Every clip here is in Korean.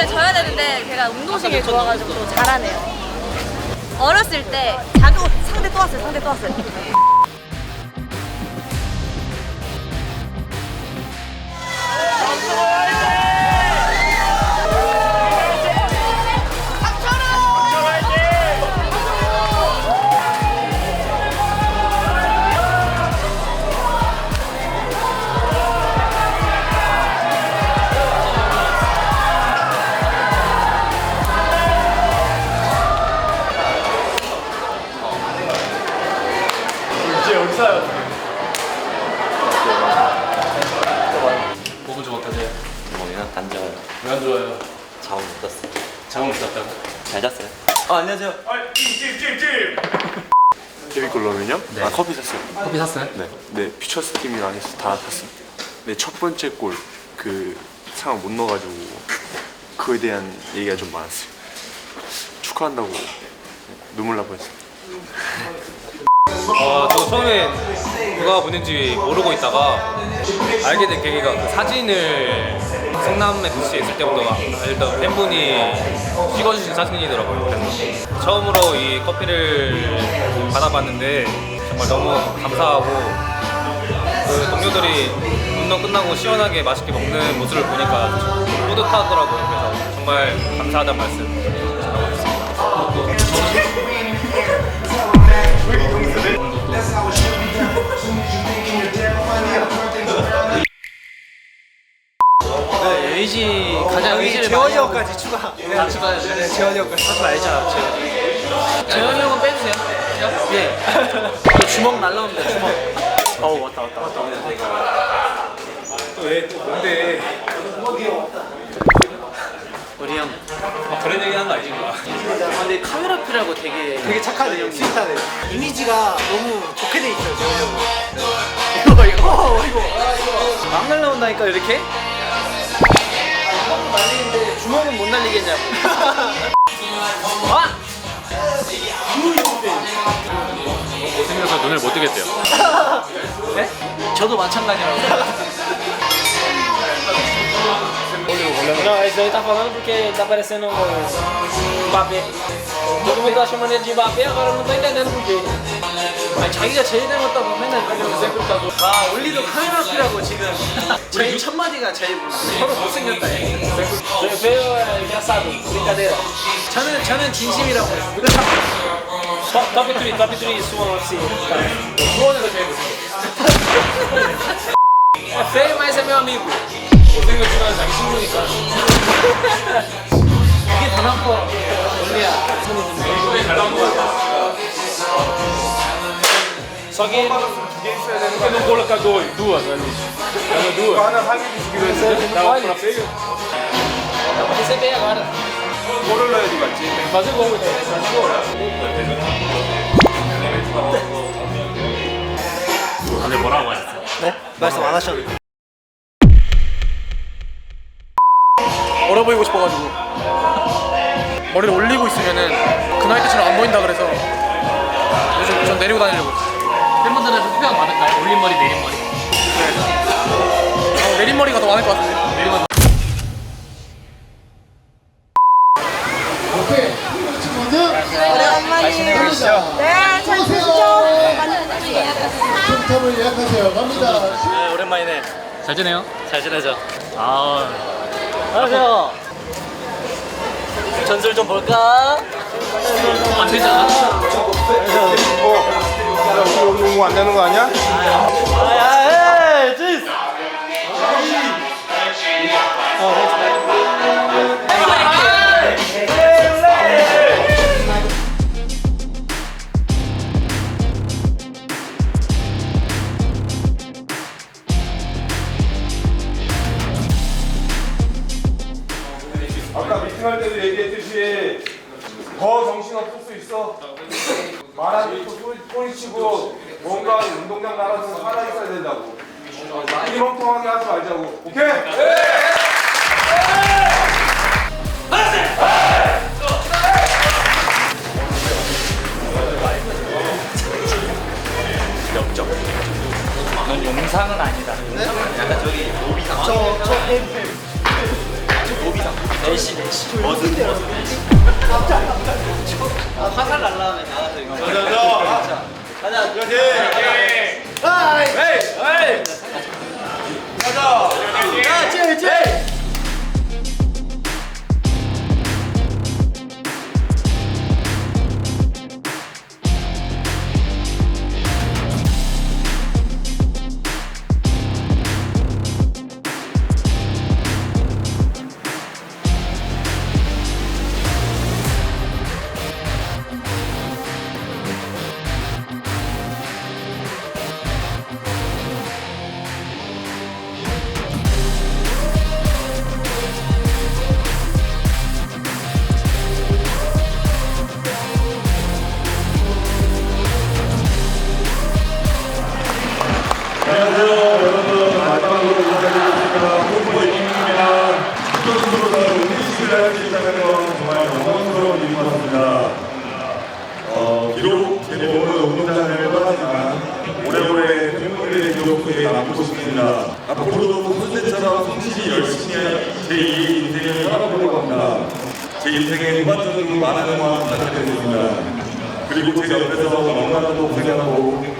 원래 져야 되는데 걔가 운동신이 아, 좋아가지고 잘하네요. 어렸을 때 자극 상대 또 왔어요. 상대 또 왔어요. 왜 안 좋아요? 잠을 못 잤어요. 잠을 못 잤다고? 잘 잤어요? 어 안녕하세요. 찜찜찜찜. 데뷔골로는요? 네. 아 커피 샀어요. 커피 샀어요? 네, 네 퓨처스 팀이랑 해서 다 샀습니다. 네, 첫 번째 골그 상을 못 넣어가지고 그거에 대한 얘기가 좀 많았어요. 축하한다고 네, 눈물 날 뻔했어요. 어, 저 처음에 누가 보낸지 모르고 있다가 알게 된 계기가 그 사진을 성남 FC에 있을 때부터 알던 팬분이 찍어주신 사진이더라고요. 그래서 처음으로 이 커피를 받아봤는데 정말 너무 감사하고 그 동료들이 운동 끝나고 시원하게 맛있게 먹는 모습을 보니까 뿌듯하더라고요. 그래서 정말 감사하다는 말씀 전하고 싶습니다. 의지 가장 의지를 재원이 형까지 추가. 네, 추가. 네, 재원이 형까지 하지 말자. 재원이. 재원이 형은 빼주세요. 예. 그 주먹 날라옵니다. 주먹. 어 왔다 왔다 왔다. 왜또 뭔데? 우리 형. 아, 그런 얘기 하는 거 아니지? 아, 근데 카메라 필하고 되게 되게 착하네 형. 스윗하네. 이미지가 너무 좋게 돼 있어요. 재원이 형. 이거 이거 이거. 막 날라온다니까 이렇게. 뻥 날리는데 주먹은 못 날리겠냐고. 아! 못생겨서 눈을 못 뜨겠대요. 네? 저도 마찬가지라고. Não, isso aí tá falando porque tá parecendo um Agora eu não tô entendendo por quê. 아니, 자기가 제일 닮았다고 맨날 그러면서 아 올리도 카메라 필하고 지금 저희 첫 마디가 제일 서로 못생겼다. é engraçado, brincadeira. 저는 저는 진심이라고 했어요. Top, top 3, top 3 suam assim. 수원에서 제일 못생겼어. Feio, mas é meu amigo. 못생겼지만 자기 친구니까. 이게 더 나빠. 올리야. 잘 나온 거 같아. Só que Por que não colocar dois? Duas ali. Era duas. 하나 사기 주기로 했는데. não pode. Dá pra receber agora. 골을 넣어야지 맞지? Fazer gol, então. Fazer gol. 오늘 뭐라고 하셨어요? 네? 말씀 안 하셨는데. 어려 보이고 싶어가지고 머리를 올리고 있으면은 그 나이 때처럼 안 보인다 그래서 요즘 좀 내리고 다니려고 팬분들한테 투표가 많을까요? 올린 머리, 내린 머리. 어, 내린 머리가 더 많을 것 같은데 오래간만이에요. 네, 잘 지내죠? 많이 부탁드려요. 네, 오랜만이네. 잘 지내요? 잘 지내죠. 아, 안녕하세요. 전술 좀 볼까? 안. 야, 우리 여기 공부 안 되는 거 아니야? 아야, 에이, 지스. 미팅할 때도 얘기했듯이 더 정신 없을 수 있어. 말하기 또 소리, 소리치고 뭔가 운동장 나가서 살아 있어야 된다고. 이멍텅하게 하지 말자고. 오케이? 안녕하세요. 여러분 마지막으로 인사드리겠습니다. 홍보 이민입니다. 축구선수로서 음식을 할수 있다는 건 정말 영광스러운 일인 것 같습니다. 어, 비록 제 몸은 운동장을 떠나지만 오래오래 팬분들의 기록 남고 싶습니다. 앞으로도 선생처럼 성실히 열심히 제 2의 인생을 살아보려고 합니다. 제 인생에 무반전으로 많은 응원 부탁드리겠습니다. 그리고 제 옆에서 너무나도 고생하고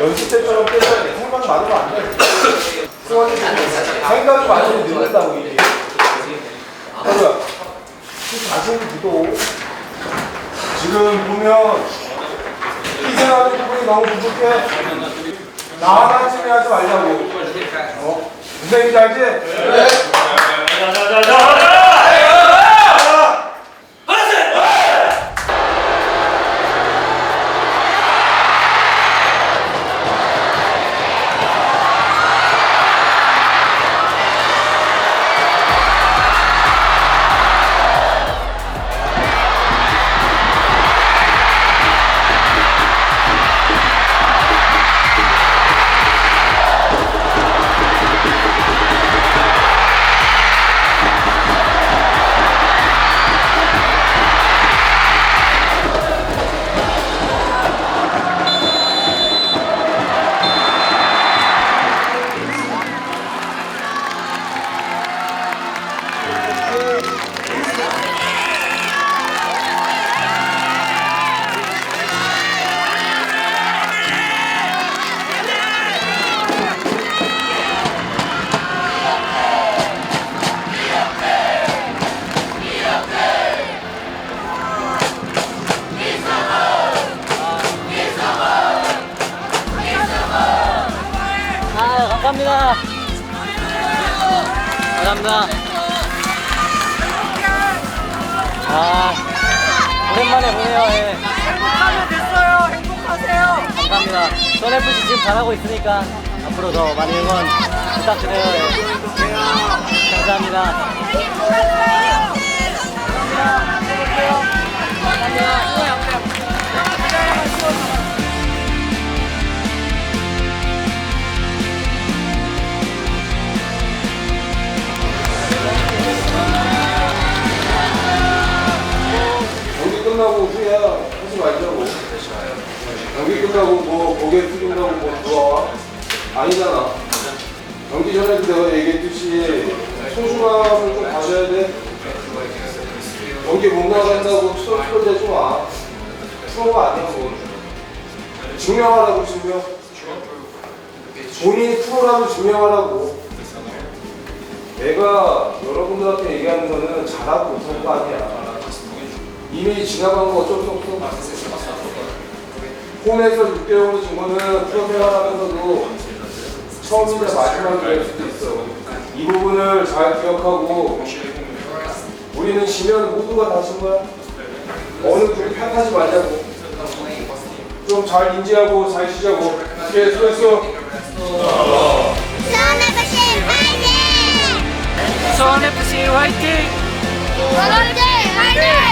연습 때처럼 때려야 돼. 생각 많으면 안 돼. 승원이 생각이 많으면 늦는다고 이게. 하루야. 자신 믿어. 지금 보면 희생하는 부분이 너무 부족해. 나 하나쯤에 하지 말자고. 어? 무슨 얘기인지 알지? 감사합니다. 감사합니다. 아, 오랜만에 보네요. 예. 행복하면 됐어요. 행복하세요. 감사합니다. 손FC 지금 잘하고 있으니까 앞으로 더 많이 응원 부탁드려요. 예. 감사합니다. 경기 끝나고 후야 하지 말자고. 경기 끝나고 뭐 고개 숙인다고 뭐 좋아? 아니잖아. 경기 전에도 내가 얘기했듯이 소중함을 좀 가져야 돼. 경기 못 나간다고 프로 프로 되지 마. 프로가 아니고 증명하라고 증명. 본인이 프로라고 증명하라고. 내가 여러분들한테 얘기하는 거는 잘하고 못한 거 아니야. 이미 지나간 거 어쩔 수 없어. 홈에서 6대0으로 진 거는 프로 생활하면서도 처음이자 마지막이 될 수도 있어. 이 부분을 잘 기억하고 우리는 지면 모두가 다친 거야. 어느 쪽이 탓하지 말자고. 좀 잘 인지하고 잘 쉬자고. 오케이, 수고했어. 소원 FC 화이팅! 화이팅! 화이팅!